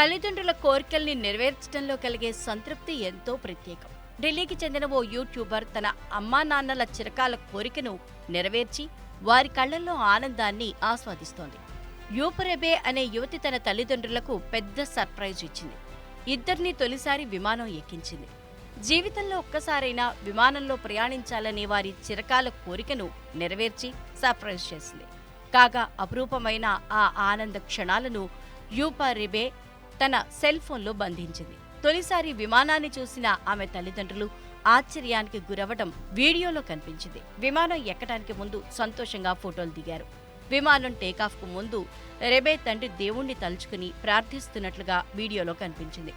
తల్లిదండ్రుల కోరికల్ని నెరవేర్చడంలో కలిగే సంతృప్తి ఎంతో ప్రత్యేకం. ఢిల్లీకి చెందిన ఓ యూట్యూబర్ తన అమ్మా నాన్నల చిరకాల కోరికను నెరవేర్చి వారి కళ్ళల్లో ఆనందాన్ని ఆస్వాదిస్తోంది. యూపరెబే అనే యువతి తన తల్లిదండ్రులకు పెద్ద సర్ప్రైజ్ ఇచ్చింది. ఇద్దరిని తొలిసారి విమానం ఎక్కించింది. జీవితంలో ఒక్కసారైనా విమానంలో ప్రయాణించాలనే వారి చిరకాల కోరికను నెరవేర్చి సర్ప్రైజ్ చేసింది. కాగా అపురూపమైన ఆ ఆనంద క్షణాలను యూపా రిబే తన సెల్ ఫోన్లో బంధించింది. తొలిసారి విమానాన్ని చూసిన ఆమె తల్లిదండ్రులు ఆశ్చర్యానికి గురవడం వీడియోలో కనిపించింది. విమానం ఎక్కడానికి ముందు సంతోషంగా ఫోటోలు దిగారు. విమానం టేకాఫ్కు ముందు రెబే తండ్రి దేవుణ్ణి తలుచుకుని ప్రార్థిస్తున్నట్లుగా వీడియోలో కనిపించింది.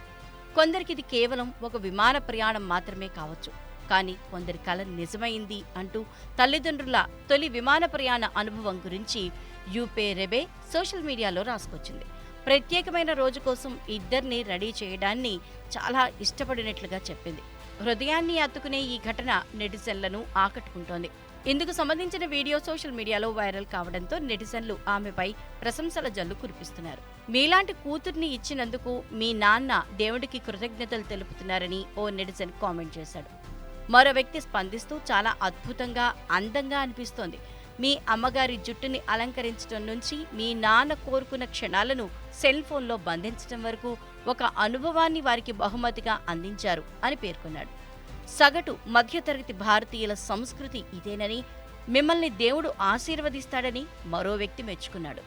కొందరికి ఇది కేవలం ఒక విమాన ప్రయాణం మాత్రమే కావచ్చు. కానీ కొందరి కల నిజమైంది అంటూ తల్లిదండ్రుల తొలి విమాన ప్రయాణ అనుభవం గురించి యూపే రెబే సోషల్ మీడియాలో రాసుకొచ్చింది. ప్రత్యేకమైన రోజు కోసం ఇద్దరిని రెడీ చేయడాన్ని చాలా ఇష్టపడినట్లుగా చెప్పింది. హృదయాన్ని అత్తుకునే ఈ ఘటన నెటిజన్లను ఆకట్టుకుంటోంది. ఇందుకు సంబంధించిన వీడియో సోషల్ మీడియాలో వైరల్ కావడంతో నెటిజన్లు ఆమెపై ప్రశంసల జల్లు కురిపిస్తున్నారు. మీలాంటి కూతుర్ని ఇచ్చినందుకు మీ నాన్న దేవుడికి కృతజ్ఞతలు తెలుపుతున్నారని ఓ నెటిజన్ కామెంట్ చేశాడు. మరో వ్యక్తి స్పందిస్తూ చాలా అద్భుతంగా అందంగా అనిపిస్తోంది. మీ అమ్మగారి జుట్టుని అలంకరించడం నుంచి మీ నాన్న కోరుకున్న క్షణాలను సెల్ ఫోన్లో బంధించడం వరకు ఒక అనుభవాన్ని వారికి బహుమతిగా అందించారు అని పేర్కొన్నాడు. సగటు మధ్యతరగతి భారతీయుల సంస్కృతి ఇదేనని మిమ్మల్ని దేవుడు ఆశీర్వదిస్తాడని మరో వ్యక్తి మెచ్చుకున్నాడు.